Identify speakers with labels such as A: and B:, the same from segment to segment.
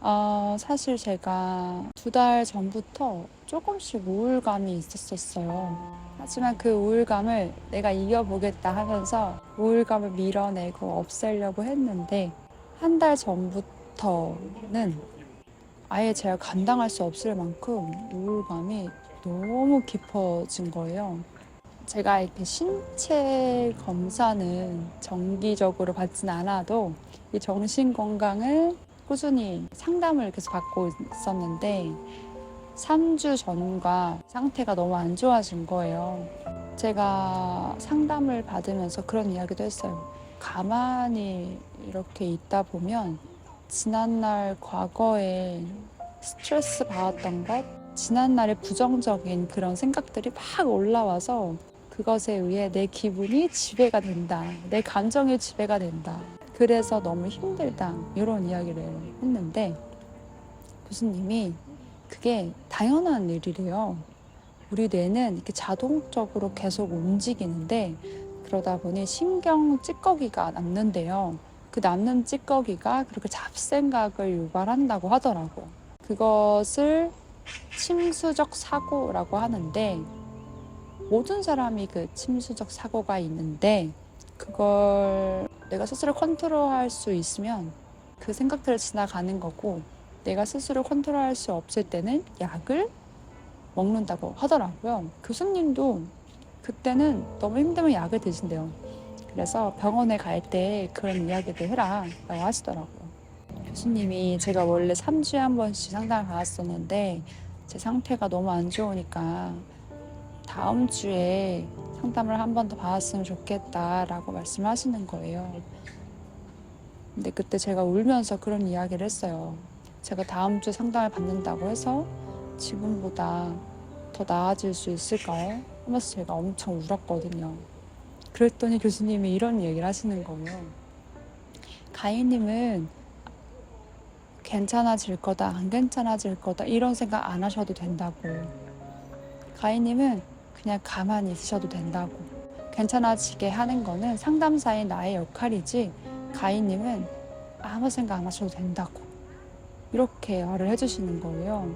A: 어, 사실 제가 두 달 전부터 조금씩 우울감이 있었었어요. 하지만 그 우울감을 내가 이겨보겠다 하면서 우울감을 밀어내고 없애려고 했는데 한 달 전부터는 아예 제가 감당할 수 없을 만큼 우울감이 너무 깊어진 거예요. 제가 이렇게 신체 검사는 정기적으로 받진 않아도 이 정신 건강을 꾸준히 상담을 계속 받고 있었는데 3주 전과 상태가 너무 안 좋아진 거예요. 제가 상담을 받으면서 그런 이야기도 했어요. 가만히 이렇게 있다 보면 지난날 과거에 스트레스 받았던 것, 지난날의 부정적인 그런 생각들이 막 올라와서 그것에 의해 내 기분이 지배가 된다. 내 감정이 지배가 된다. 그래서 너무 힘들다. 이런 이야기를 했는데 교수님이 그게 당연한 일이래요. 우리 뇌는 이렇게 자동적으로 계속 움직이는데 그러다 보니 신경 찌꺼기가 남는데요. 그 남는 찌꺼기가 그렇게 잡생각을 유발한다고 하더라고. 그것을 침수적 사고라고 하는데 모든 사람이 그 침수적 사고가 있는데 그걸 내가 스스로 컨트롤할 수 있으면 그 생각들을 지나가는 거고 내가 스스로 컨트롤할 수 없을 때는 약을 먹는다고 하더라고요. 교수님도 그때는 너무 힘들면 약을 드신대요. 그래서 병원에 갈 때 그런 이야기들 해라 라고 하시더라고요. 교수님이 제가 원래 3주에 한 번씩 상담을 받았었는데 제 상태가 너무 안 좋으니까 다음 주에 상담을 한 번 더 받았으면 좋겠다라고 말씀하시는 거예요. 근데 그때 제가 울면서 그런 이야기를 했어요. 제가 다음 주에 상담을 받는다고 해서 지금보다 더 나아질 수 있을까요? 하면서 제가 엄청 울었거든요. 그랬더니 교수님이 이런 얘기를 하시는 거예요. 가인님은 괜찮아질 거다, 안 괜찮아질 거다, 이런 생각 안 하셔도 된다고. 가인님은 그냥 가만히 있으셔도 된다고. 괜찮아지게 하는 거는 상담사인 나의 역할이지, 가인님은 아무 생각 안 하셔도 된다고. 이렇게 말을 해주시는 거예요.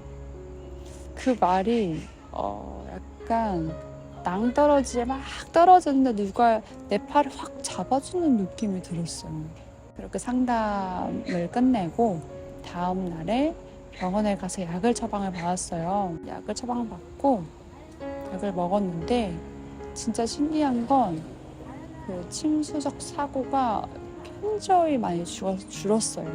A: 그 말이, 어, 약간, 낭떠러지에 막 떨어졌는데 누가 내 팔을 확 잡아주는 느낌이 들었어요. 그렇게 상담을 끝내고 다음 날에 병원에 가서 약을 처방을 받았어요. 약을 처방받고 약을 먹었는데 진짜 신기한 건 그 침수적 사고가 현저히 많이 줄었, 줄었어요.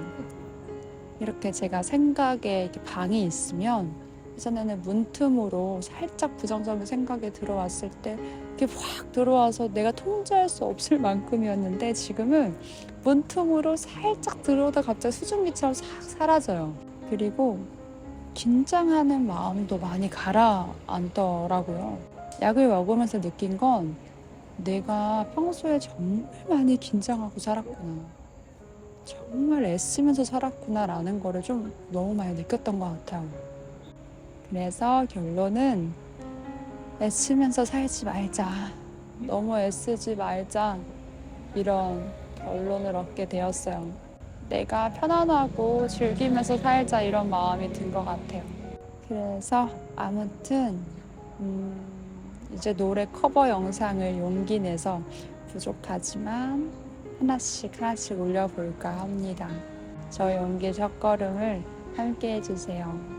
A: 이렇게 제가 생각에 이렇게 방이 있으면 예전에는 문틈으로 살짝 부정적인 생각이 들어왔을 때 이렇게 확 들어와서 내가 통제할 수 없을 만큼이었는데 지금은 문틈으로 살짝 들어오다 갑자기 수증기처럼 싹 사라져요. 그리고 긴장하는 마음도 많이 가라앉더라고요. 약을 먹으면서 느낀 건 내가 평소에 정말 많이 긴장하고 살았구나. 정말 애쓰면서 살았구나라는 거를 좀 너무 많이 느꼈던 것 같아요. 그래서 결론은 애쓰면서 살지 말자. 너무 애쓰지 말자. 이런 결론을 얻게 되었어요. 내가 편안하고 즐기면서 살자 이런 마음이 든 것 같아요. 그래서 아무튼 음, 이제 노래 커버 영상을 용기 내서 부족하지만 하나씩 하나씩 올려볼까 합니다. 저의 용기 첫걸음을 함께 해주세요.